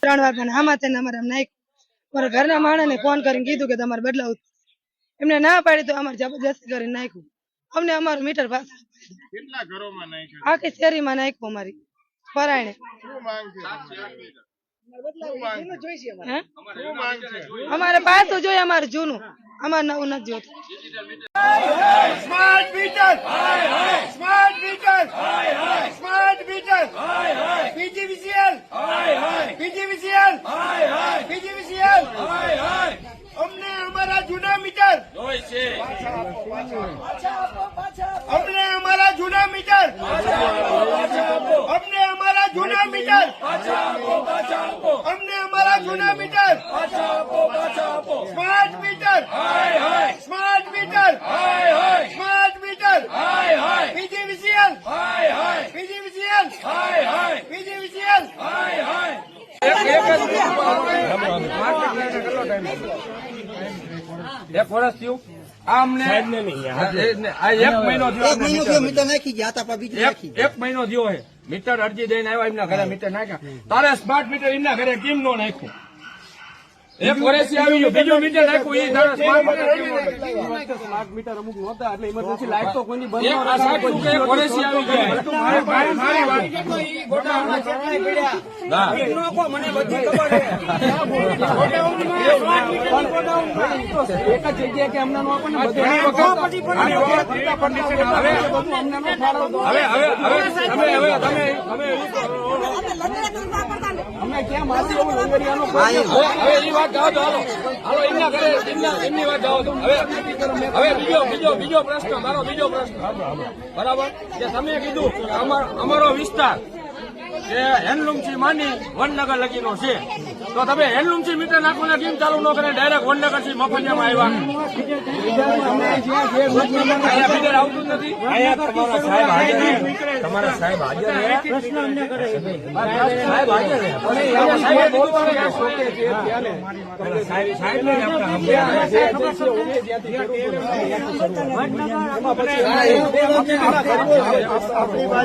ત્રણ પણ આમાં તેને અમારે એમ મારા ઘરના માણસને ફોન કરીને કીધું કે તમારે બદલાવું એમને ના પાડી તો અમારે જબરજસ્તી કરીને નાખ્યું અમને અમારું મીટર પાછા આખી શેરીમાં નાખ્યું અમારી પરાયણે અમારે પાછું જોઈએ અમારે જૂનું. અમારે નવું નથી જોતું. મીટર અમને અમારા જૂના મીટર. અમને અમારા જૂના મીટર. અમને અમારા જૂના meter. Smart meter smart meter smart meter PGVCL PGVCL PGVCL એક વર્ષ થયું. આ અમને આ એક મહિનો થયો. એક મીટર નાખી ગયા હતા એક મહિનો થયો હે. મીટર અરજી દઈને આવ્યા એમના ઘરે મીટર નાખ્યા. તારે સ્માર્ટ મીટર એમના ઘરે કેમ નો નાખ્યું? એક વર્ષથી આવી ગયું બીજું મીટર એ સ્માર્ટ મીટર નાખ્યું? એક આ સાચું કે એક વર્ષથી આવી ગયા મારી- મારી વાત. ના. ઘણી વખત- ઘણી વખત ટીવી પર નીચે ના આવે. હવે હવે હવે તમે હવે તમે બીજો બીજો બીજો પ્રશ્ન મારો બીજો પ્રશ્ન. બરાબર? કે તમે કીધું અમાર- વિસ્તાર કે હેન્ડલૂમથી માની વનનગર લગીનો છે. તો તમે હેન્ડલૂમથી મીટર નાખવાના કેમ ચાલુ ન કરે ડાયરેક્ટ વનનગરથી મફતિયામાં આવ્યા. મીટર આવતું નથી. તમારા સાહેબ હાજર સાહેબ હાજર છે. છે. છે આપણે છે.